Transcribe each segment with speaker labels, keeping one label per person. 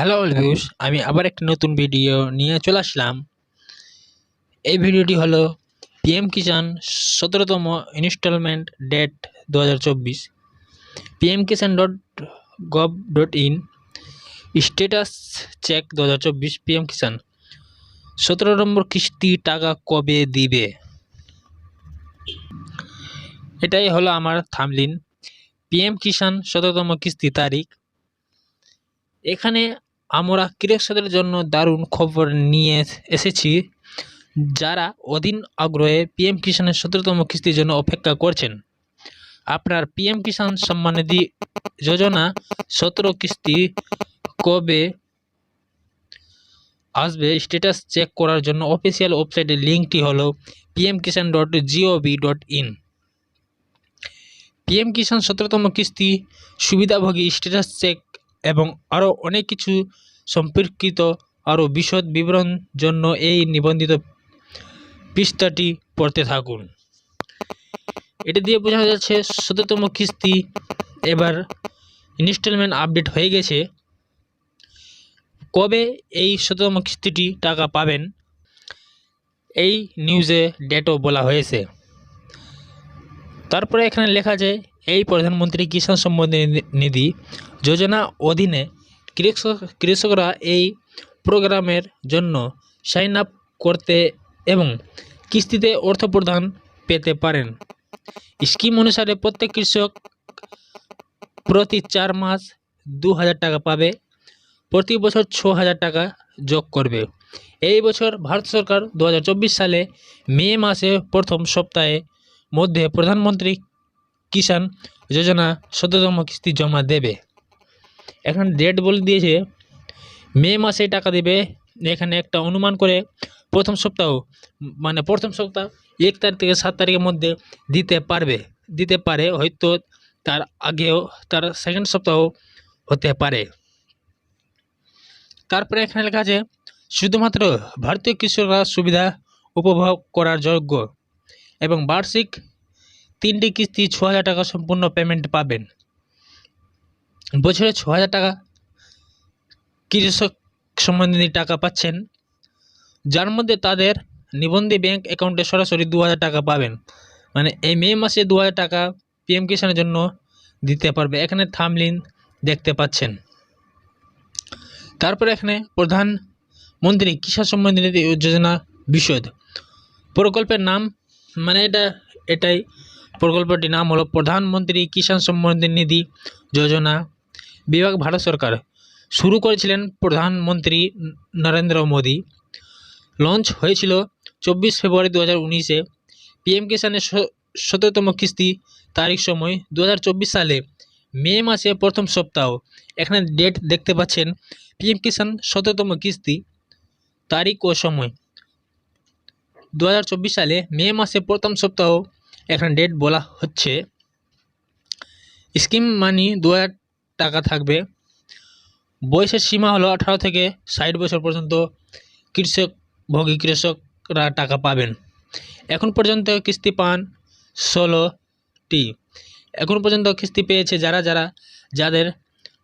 Speaker 1: Hello views আমি আবার একটি নতুন ভিডিও নিয়ে চলে আসলাম। এই ভিডিওটি হলো পিএম কিষাণ সতেরোতম ইনস্টলমেন্ট ডেট দু হাজার চব্বিশ dot gov dot in status check দু হাজার চব্বিশ পিএম কিষাণ সতেরো নম্বর কিস্তি টাকা কবে দিবে? এটাই হলো আমার থামলিন পিএম কিষাণ সতেরোতম কিস্তি তারিখ। এখানে আমরা কৃষকদের জন্য দারুণ খবর নিয়ে এসেছি, যারা অধীন আগ্রহে পিএম কিষাণের সতেরোতম কিস্তির জন্য অপেক্ষা করছেন। আপনার পিএম কিষাণ সম্মান নিধি যোজনা সতেরো কিস্তি কবে আসবে স্ট্যাটাস চেক করার জন্য অফিসিয়াল ওয়েবসাইটের লিঙ্কটি হলো PM Kisan dot G O V dot in PM Kisan সতেরোতম কিস্তি সুবিধাভোগী স্ট্যাটাস চেক এবং আরও অনেক কিছু সম্পর্কিত আরও বিশদ বিবরণ জন্য এই নিবন্ধিত পৃষ্ঠাটি পড়তে থাকুন। এটা দিয়ে বোঝা যাচ্ছে সতেরোতম কিস্তি এবার ইনস্টলমেন্ট আপডেট হয়ে গেছে। কবে এই শততম কিস্তিটি টাকা পাবেন? এই নিউজে ডেটও বলা হয়েছে। তারপরে এখানে লেখা যায় এই প্রধানমন্ত্রী কিষাণ সম্মান নিধি যোজনা অধীনে কৃষক কৃষকরা এই প্রোগ্রামের জন্য সাইন আপ করতে এবং কিস্তিতে অর্থ প্রদান পেতে পারেন। স্কিম অনুসারে প্রত্যেক কৃষক প্রতি চার মাস দু হাজার টাকা পাবে, প্রতি বছর ছ হাজার টাকা যোগ করবে। এই বছর ভারত সরকার দু হাজার চব্বিশ সালে মে মাসে প্রথম সপ্তাহে মধ্যে প্রধানমন্ত্রী কিষাণ যোজনা সতেরোতম কিস্তি জমা দেবে। এখন ডেট বলে দিয়েছে, মে মাসে টাকা দেবে। এখানে একটা অনুমান করে প্রথম সপ্তাহ মানে প্রথম সপ্তাহ, এক তারিখ থেকে সাত তারিখের মধ্যে দিতে পারবে। দিতে পারে, হয়তো তার আগেও, তার সেকেন্ড সপ্তাহ হতে পারে। তারপরে এখানে লেখা আছে, শুধুমাত্র ভারতীয় কৃষকরা সুবিধা উপভোগ করার যোগ্য এবং বার্ষিক তিনটি কিস্তি ছ হাজার টাকা সম্পূর্ণ পেমেন্ট পাবেন। বছরে ছ হাজার টাকা কৃষক সম্বন্ধে টাকা পাচ্ছেন। যার মধ্যে তাদের নিবন্ধী ব্যাংক অ্যাকাউন্টে সরাসরি দু হাজার টাকা পাবেন। মানে এই মে মাসে দু হাজার টাকা পিএম কিষাণের জন্য দিতে পারবে। এখানে থামলিন দেখতে পাচ্ছেন। তারপরে এখানে প্রধানমন্ত্রী কিষাণ সম্মান নিধি যোজনা বিশদ। প্রকল্পের নাম মানে এটা, এটাই প্রকল্পটির নাম হলো প্রধানমন্ত্রী কিষাণ সম্মান নিধি যোজনা বিভাগ, ভারত সরকার। শুরু করেছিলেন প্রধানমন্ত্রী নরেন্দ্র মোদী। লঞ্চ হয়েছিল চব্বিশ ফেব্রুয়ারি দু হাজার উনিশে পিএম কিষাণের সতেরোতম কিস্তি তারিখ সময় দু হাজার চব্বিশ সালে। মে মাসে প্রথম সপ্তাহ। এখানে ডেট দেখতে পাচ্ছেন পিএম কিষান সতেরোতম কিস্তি তারিখ ও সময়। দু হাজার চব্বিশ সালে মে মাসে প্রথম সপ্তাহ। এখানে ডেট বলা হচ্ছে। স্কিম মানি দু হাজার টাকা থাকবে। বয়সের সীমা হলো আঠারো থেকে ষাট বছর পর্যন্ত কৃষক, ভোগী কৃষকরা টাকা পাবেন। এখন পর্যন্ত কিস্তি পান ষোলোটি। এখন পর্যন্ত কিস্তি পেয়েছে যারা যারা, যাদের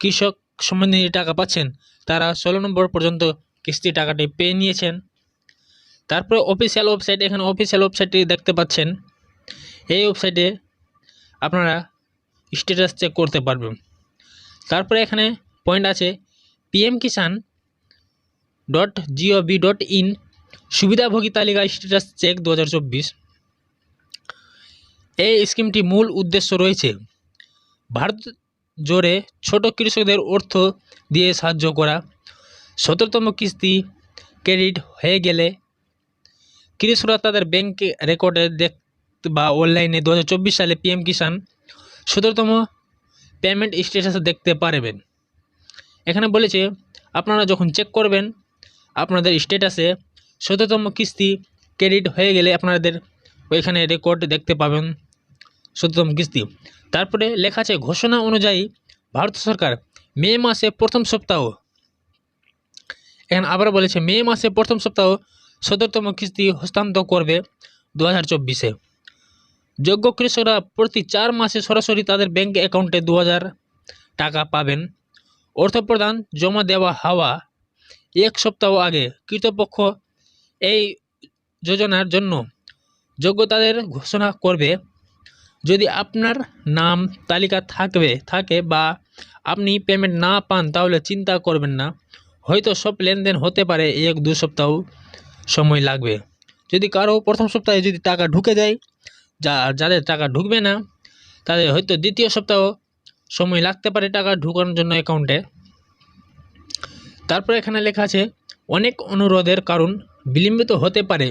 Speaker 1: কৃষক সম্বন্ধে টাকা পাচ্ছেন, তারা ষোলো নম্বর পর্যন্ত কিস্তি টাকাটি পেয়ে নিয়েছেন। তারপরে অফিসিয়াল ওয়েবসাইট এখানে অফিসিয়াল ওয়েবসাইটটি দেখতে পাচ্ছেন। এই ওয়েবসাইটে আপনারা স্ট্যাটাস চেক করতে পারবেন। তারপরে এখানে পয়েন্ট আছে PM Kisan dot G O V dot in সুবিধাভোগী তালিকা স্ট্যাটাস চেক দু হাজার চব্বিশ। এই স্কিমটি মূল উদ্দেশ্য রয়েছে ভারত জোরে ছোট কৃষকদের অর্থ দিয়ে সাহায্য করা, সতেরোতম কিস্তি ক্রেডিট হয়ে গেলে কৃষকরা তাদের ব্যাংক রেকর্ডে দেখ বা অনলাইনে দু হাজার চব্বিশ সালে পিএম কিষাণ সতেরোতম পেমেন্ট স্ট্যাটাস দেখতে পারবেন। এখানে বলেছে, আপনারা যখন চেক করবেন, আপনাদের স্ট্যাটাসে সতেরোতম কিস্তি ক্রেডিট হয়ে গেলে আপনাদের ওইখানে রেকর্ড দেখতে পাবেন, সতেরোতম কিস্তি। তারপরে লেখা আছে, ঘোষণা অনুযায়ী ভারত সরকার মে মাসে প্রথম সপ্তাহ, এখানে আবার বলেছে, মে মাসে প্রথম সপ্তাহ সতেরোতম কিস্তি হস্তান্তর করবে দু হাজার চব্বিশে। যোগ্য কৃষকরা প্রতি চার মাসে সরাসরি তাদের ব্যাঙ্ক অ্যাকাউন্টে দু হাজার টাকা পাবেন। অর্থপ্রদান জমা দেওয়া হওয়া এক সপ্তাহ আগে কৃতপক্ষ এই যোজনার জন্য যোগ্যতাদের ঘোষণা করবে। যদি আপনার নাম, তালিকা থাকবে, থাকে বা আপনি পেমেন্ট না পান, তাহলে চিন্তা করবেন না। হয়তো সব লেনদেন হতে পারে এক দু সপ্তাহ সময় লাগবে। যদি কারও প্রথম সপ্তাহে যদি টাকা ঢুকে যায় যা, যাদের টাকা ঢুকবে না, তাদের হয়তো দ্বিতীয় সপ্তাহ সময় লাগতে পারে টাকা ঢুকানোর জন্য অ্যাকাউন্টে তারপর এখানে লেখা আছে, অনেক অনুরোধের কারণ বিলম্বিত হতে পারে,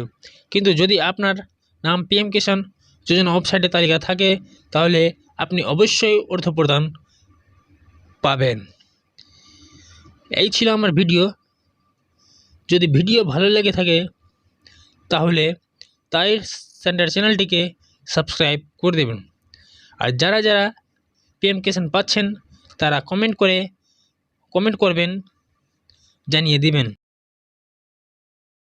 Speaker 1: কিন্তু যদি আপনার নাম পিএম কিষাণ যোজনা ওয়েবসাইটে তালিকা থাকে, তাহলে আপনি অবশ্যই অর্থ প্রদান পাবেন। এই ছিল আমার ভিডিও। যদি ভিডিও ভালো লেগে থাকে, তাহলে তাই সেন্টার চ্যানেলটিকে সাবস্ক্রাইব করে দেবেন। আর যারা যারা পিএম কিষাণ পাচ্ছেন, তারা কমেন্ট করে কমেন্ট করবেন, জানিয়ে দিবেন।